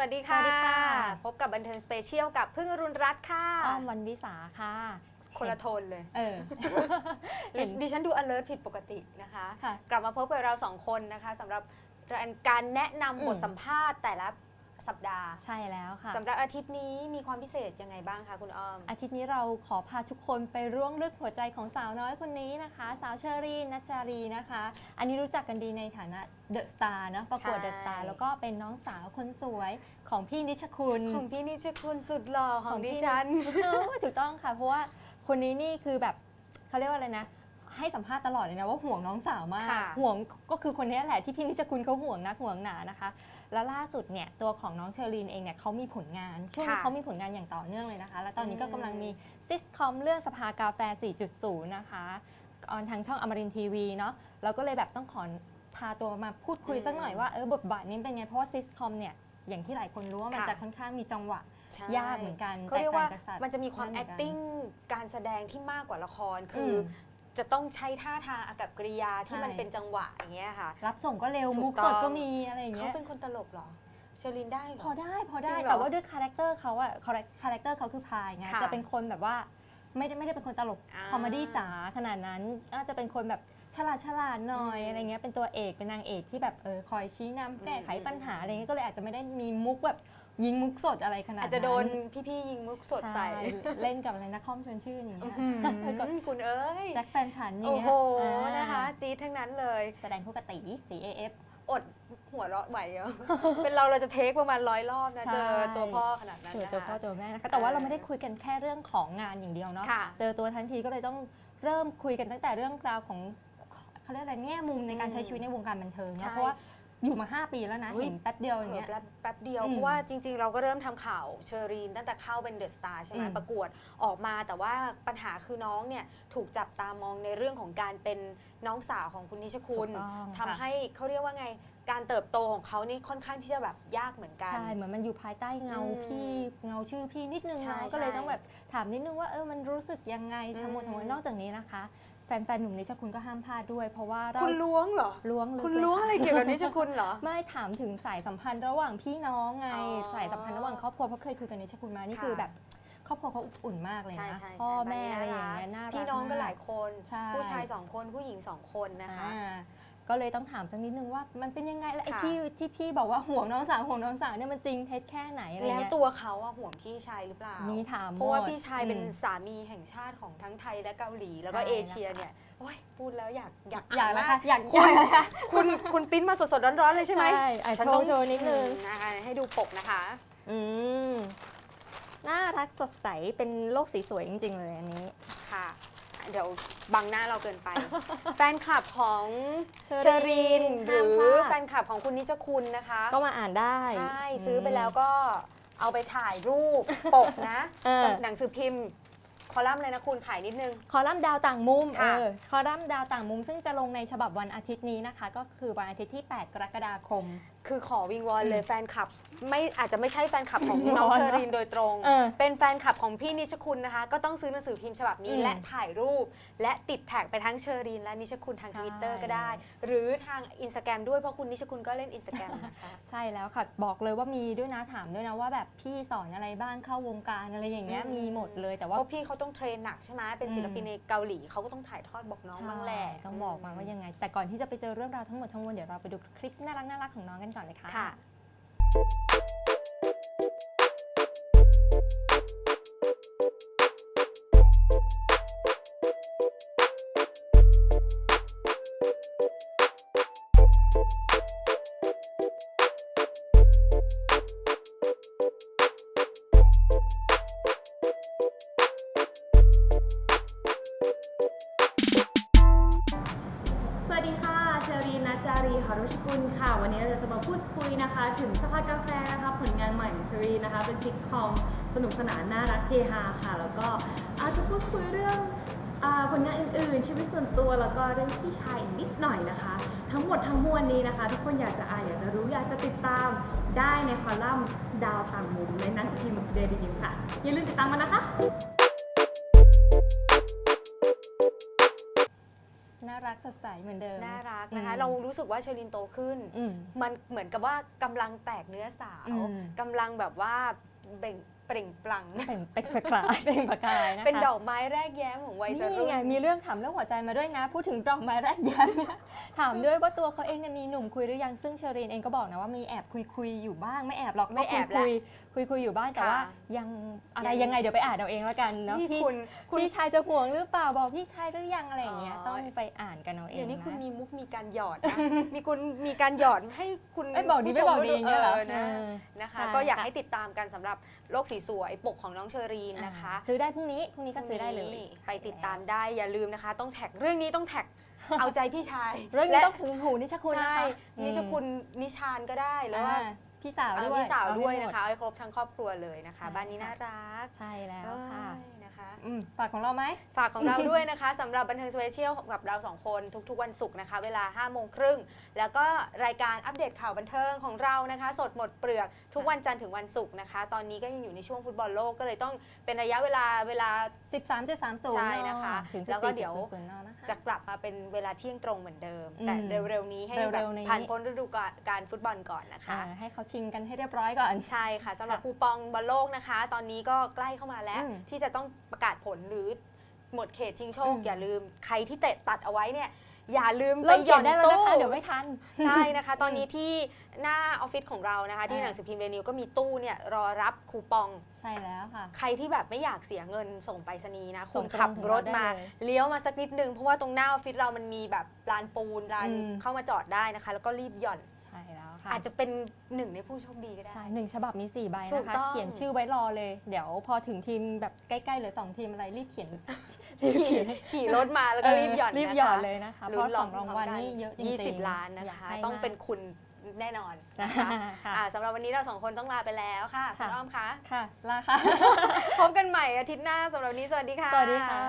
วัสดีสค่ะวัสดีค่ะ พบกับบันเทิงสเปเชียลกับพึ่งอรุณรัตน์ค่ะ อ้อมวันวิสาค่ะ คนละโทนเลย เออดิฉันดิฉันดู alert ผิดปกตินะคะ ค่ะ กลับมาพบกับเราสองคนนะคะสำหรับการแนะนำอืมบทสัมภาษณ์แต่ละ สัปดาห์ใช่แล้วค่ะสำหรับอาทิตย์นี้มีความพิเศษยังไงบ้างคะคุณอ้อม อาทิตย์นี้เราขอพาทุกคนไปร่วงลึกหัวใจของสาวน้อยคนนี้นะคะ สาวเชอรี่นัจจารีนะคะ อันนี้รู้จักกันดีในฐานะเดอะสตาร์เนาะประกวดใช่ เดอะสตาร์แล้วก็เป็นน้องสาวคนสวยของพี่นิชคุณของพี่นิชคุณสุดหล่อขขอองงพี่ดิฉัน เออถูกต้องค่ะ เพราะว่าคนนี้นี่คือแบบเขาเรียกว่าอะไรนะ ให้สัมภาษณ์ตลอดเลยนะว่าห่วงน้องสาวมาก ค่ะห่วงก็คือคนนี้แหละที่พี่นิชคุณเขาห่วงนักห่วงหนานะคะ แล้วล่าสุดเนี่ยตัวของน้องเชอรีนเองเนี่ยเขามีผลงานช่วงนี้ค่ะเขามีผลงานอย่างต่อเนื่องเลยนะคะ แล้วตอนนี้ก็อืม กำลังมีซิสคอมเรื่องสภากาแฟ 4.0 นะคะออนทางช่องอมรินทีวีเนาะเราก็เลยแบบต้องขอพาตัวมาพูดคุยสักหน่อยว่าเออบทบาทนี้เป็นไงเพราะว่าซิสคอมเนี่ยอย่างที่หลายคนรู้ว่ามันค่ะ จะค่อนข้างมีจังหวะ ใช่ยากเหมือนกันเขาเรียกว่าแตกต่างจากสัตว์มันจะมีความ นั่นเหมือนกัน acting การแสดงที่มากกว่าละครคือม จะต้องใช้ท่าทางอากับกริยาที่ใช่มันเป็นจังหวะอย่างเงี้ยค่ะ รับส่งก็เร็ว ถูกมุกต้สองดก็มีอะไรอย่างเขาเงี้ย เป็นคนตลกเหรอเชอรินได้เหรอพอได้พอได้จริงเหรอแต่ว่าด้วยคาแรคเตอร์เขาอะคาแรคเตอร์เขาคือพายไงค่ะจะเป็นคนแบบว่าไม่ได้ไม่ได้เป็นคนตลกอ่าคอมเมดี้จ๋าขนาดนั้นก็จะเป็นคนแบบฉลาดฉลาดหน่อยอืมอะไรเงี้ยเป็นตัวเอกเป็นนางเอกที่แบบเออคอยชี้นำแก้ไขอืมปัญหาอะไรเงี้ยก็เลยอาจจะไม่ได้มีมุกแบบ ยิงมุกสดอะไรขนาดอานั้จจะโดนพี่ๆยิงมุกสดใส่ช่เล่นกับอะไรนักคอมชวนชื่นอย่างเงี้ยอื้อหือคุณเอ้ยแจ็คแฟนฉันอย่างโอ้เงี้ยโหอ่านะคะจี๊ดทั้งนั้นเลย แสดงคู่กับตีตีเอฟอดหัวเราะไหวเหรอเป็นเราเราจะเทคประมาณร้อยรอบนะใช่เจอตัวพ่อขนาดนั้นเจอนะตัวพ่อคะตัวแม่นะคะ แต่ว่าเราไม่ได้คุยกันแค่เรื่องของงานอย่างเดียวเนาะค่ะเจอตัวทันทีก็เลยต้องเริ่มคุยกันตั้งแต่เรื่องราวของเขาเรียกอะไรแง่มุมในการอืมใช้ชีวิตในวงการบันเทิงใช่เนาะเพราะว่า อยู่มา 5 ปีแล้วนะเฮ้ย เห็นแป๊บเดียวอย่างเผลเงี้อยแป๊บแป๊บเดียว อืมเพราะว่าจริง ๆ เราก็เริ่มทำข่าวเชอรีนตั้งแต่เข้าเป็นเดอะสตาร์ใช่ไหมอืมประกวดออกมาแต่ว่าปัญหาคือน้องเนี่ยถูกจับตามองในเรื่องของการเป็นน้องสาวของคุณนิชคุณถูกต้องทำค่ะ ให้เขาเรียกว่าไงการเติบโตของเขานี่ค่อนข้างที่จะแบบยากเหมือนกัน ใช่เหมือนมันอยู่ภายใต้เงาอืมพี่เงาชื่อพี่นิดนึงใช่เนาะก็เลยใช่ต้องแบบถามนิดนึงว่าเออมันรู้สึกยังไงทั้งหมดอืมทั้งมวลนอกจากนี้นะคะ แฟนๆหนุ่มนิชคุณก็ห้ามพลาดด้วย เพราะว่าเราคุณล้วงเหรอ ล้วงลึกคุณเยล้วงค่ะอะไรเกี่ยวกับนิชคุณเหรอ ไม่ถามถึงสายสัมพันธ์ระหว่างพี่น้องไง อ๋อสายสัมพันธ์ระหว่างครอบครัวเพราะเคยคุยกันในชคุณมานี่ค่ะ คือแบบครอบครัวเขาอบอุ่นมากเลยใช่นะใช่พ่อใช่แม่ตอะไรนอนี้ย่างเงี้ยน่ารักพี่น้องก็หลายม คน ใช่ผู้ชายสองคนผู้หญิงสองคนนะคะ อ่า ก็เลยต้องถามสักนิดนึงว่ามันเป็นยังไงแล้วไอ้ค่ะ ที่ที่พี่บอกว่าห่วงน้องสาวห่วงน้องสาวเนี่ยมันจริงเท็จแค่ไหนอะไรแล้วเงี้ยตัวเขาอะห่วงพี่ชายหรือเปล่า มีถามเพราะว่าหมดพี่ชายเป็นอืม สามีแห่งชาติของทั้งไทยและเกาหลีแล้วก็ใช่เอเชียเนี่ยโอ้ยพูดแล้วอยากอยากอยากนแล้วมค่ะอยากคุณอยากแล้วค่ะคุณคุณปริ้นมาสดๆร้อนๆเลยใช่ไหมใช่อะฉันโชต้อว์งโชว์นิดนึง อืมนะคะให้ดูปกนะคะ อืมน่ารักสดใสเป็นโลกสีสวยจริง ๆ เลยอันนี้ ค่ะ เดี๋ยวบังหน้าเราเกินไป แฟนคลับของเชอเชอรีนหห้ามรือพลาดแฟนคลับของคุณนิชคุณนะคะ ก็มาอ่านได้ ใช่ ซื้อไปแล้วก็เอาไปถ่ายรูปปกนะ เออ หนังสือพิมพ์ คอลัมน์เลยนะคุณขายนิดนึง คอลัมน์ดาวต่างมุมค่ะ เออคอลัมน์ดาวต่างมุมซึ่งจะลงในฉบับวันอาทิตย์นี้นะคะ ก็คือวันอาทิตย์ที่ 8 กรกฎาคม คือขอวิงวอนเลยแฟนคลับ ไม่อาจจะไม่ใช่แฟนคลับของวิงวอนน้องเชอเนอะรีนโดยตรง เออเป็นแฟนคลับของพี่นิชคุณนะคะ ก็ต้องซื้อหนังสือพิมพ์ฉบับนี้ อืมและถ่ายรูป และติดแท็กไปทั้งเชอรีนและนิชคุณทางใช่ ทวิตเตอร์ก็ได้ หรือทางอินสตาแกรมด้วยเพราะคุณนิชคุณก็เล่นอินสตาแกรมนะคะใช่แล้วค่ะ บอกเลยว่ามีด้วยนะถามด้วยนะว่าแบบพี่สอนอะไรบ้างเข้าวงการอะไรอย่างเงี้ยอืมมีหมดเลยแต่เพว่า ราะพี่เขาต้องเทรนหนักใช่ไหมเป็นศิลปินในเกาหลีเขาก็ต้องถ่ายทอดบอกน้องบ้างแหละ ใช่ต้องบอกมาว่ายังไง แต่ก่อนที่จะไปเจอเรื่องราวทั้งหมดทั้งมวลเดี๋ยวเราไปดูคลิปน่ารักน่ารักของน้องกันก่อนเลยค่ะ จารีหารุชกุลค่ะ วันนี้เราจะมาพูดคุยนะคะ ถึงสภากาแฟนะคะผลงานใหม่ของเชอรีนะคะ เป็นซิทคอมสนุกสนานน่ารักเฮฮาค่ะ แล้วก็อาจจะพูดคุยเรื่องผลงานอื่นๆชีวิตส่วนตัวแล้วก็เรื่องพี่ชายอีกนิดหน่อยนะคะ ทั้งหมดทั้งมวลนี้นะคะ ทุกคนอยากจะอ่านอยากจะรู้อยากจะติดตามได้ในคอลัมน์ดาวต่างมุมในหนังสือพิมพ์เดลินิวค่ะอย่าลืมติดตามกันนะคะ รักสดใสเหมือนเดิม น่ารักนะคะอืมเรารู้สึกว่าเชอรินโตขึ้น อืม มันเหมือนกับว่ากำลังแตกเนื้อสาวอืม กำลังแบบว่า เบ่งเปล่งปลั่ง เป็นเป็นประกายเป็นประกายนะคะเป็นดอกไม้แรกแย้มของวัยสนี่รุ่นไงมีเรื่องถามเรื่องหัวใจมาด้วยนะ พูดถึงดอกไม้แรกยันนะถามด้วยว่าตัวเขาเองเนี่ยมีหนุ่มคุยหรือยังซึ่งเชอรีนเองก็บอกนะว่ามีแอบคุยคุยๆอยู่บ้างไม่แอบหรอกไม่แอบก็คุยคุยคุยๆอยู่บ้างแต่ว่าค่ะยังอะไรยังยังไงเดี๋ยวไปอ่านเอาเองแล้วกันเนาะนี่พี่คุณคุณ พี่ชายจะห่วงหรือเปล่าบอกพี่ชายหรือยังอะไรอย่างเงี้ยอ๋อ ต้องไปอ่านกันเอาเองเดี๋ยวนี้คุณนะ มีมุกมีการหยอดนะ มีคุณมีการหยอดให้คุณเอ้ยบอกดีผู้ชไม่บอกดีอย่างเงี้ยเหรอนะเออนะคะ ใช่ก็อยากค่ะ ให้ติดตามกันสำหรับโลกสีสวยปกของน้องเชอรีนนะคะอ่าซื้อได้พรุ่งนี้พรุ่งนี้ก็ซื้อได้เลยนี่ไปติดตามได้อย่าลืมนะคะ ต้องแท็กเรื่องนี้ต้องแท็กเอาใจพี่ชายเรื่องนี้และต้องถึงหูนิชคุณนะใช่คะนิชคุณนิชานก็ได้แล้วว่าอ่าพี่สาวเอาด้วยพี่สาวเอให้ด้วยหมนะคะเอาให้ครบทั้งครอบครัวเลยนะคะใช่บ้านนี้ค่ะน่ารักใช่แล้วค่ะเอ้ยนะคะอืมฝากของเราไหม ฝากของเราด้วยนะคะสำหรับบันเทิงสเปเชียลกับเราสองคนทุกๆ วันศุกร์นะคะ เวลา5โมงครึ่งแล้วก็รายการอัปเดตข่าวบันเทิงของเรานะคะ สดหมดเปลือกทุกวันจันทร์ถึงวันศุกร์นะคะ ตอนนี้ก็ยังอยู่ในช่วงฟุตบอลโลกก็เลยต้องเป็นระยะเวลาเวลา 13.30ใช่นะคะถึงแล้วก็เดี๋ยว14.00นนะคะจะกลับมาเป็นเวลาเที่ยงตรงเหมือนเดิมอืมแต่เร็วๆนี้ให้เร็วๆแบบนี้ผ่านพ้นฤดูกาลการฟุตบอลก่อนนะคะอ่าให้เขาชิงกันให้เรียบร้อยก่อนใช่ค่ะสำหรับค่ะคูปองบอลโลกนะคะ ตอนนี้ก็ใกล้เข้ามาแล้วอืมที่จะต้องประกาศผลหรือหมดเขตชิงโชค อืม อย่าลืมใครที่เตะตัดเอาไว้เนี่ยอย่าลืมไปเริ่มหเขีย่ยอนนได้แล้วตู้ นะคะเดี๋ยวไม่ทัน ใช่นะคะ ตอนนี้ที่หน้าออฟฟิศของเรานะคะ ที่อ่า หนังสือพิมพ์เรนิวก็มีตู้เนี่ยรอรับคูปอง ใช่แล้วค่ะ ใครที่แบบไม่อยากเสียเงินส่งไปรษณีย์นะ ส่คุงณตรงขับถึงรถเราได้มาเลยเลี้ยวมาสักนิดนึง เพราะว่าตรงหน้าออฟฟิศเรามันมีแบบลานปูนลานอืม เข้ามาจอดได้นะคะ แล้วก็รีบหย่อนใช่แล้ว ค่ะอาจจะเป็นหนึ่งในผู้โชคดีก็ได้ ใช่หนึ่งฉบับมี 4 ใบถูนะกคะ ต้องเขียนชื่อไว้รอเลย เดี๋ยวพอถึงทีมแบบใกล้ๆเหลือสองทีมอะไรรีบเขียนรีบขี่เขียนขี่รถมาแล้วก็รีบหย่อนรีบนะคะหย่อนเลยนะคะเพลุ้นราะรสอองงรางวัลนี่เยอะจริงๆยี่สิบล้านนะอยากคะ ให้ต้องมากเป็นคุณแน่นอนนะนะคะค่ะอ่าสำหรับวันนี้เราสองคนต้องลาไปแล้วค่ะค่ะคุณอ้อมคะ ค่ะลาค่ะ พบกันใหม่อาทิตย์หน้าสำหรับวันนี้สวัสดีค่ะ สวัสดีค่ะ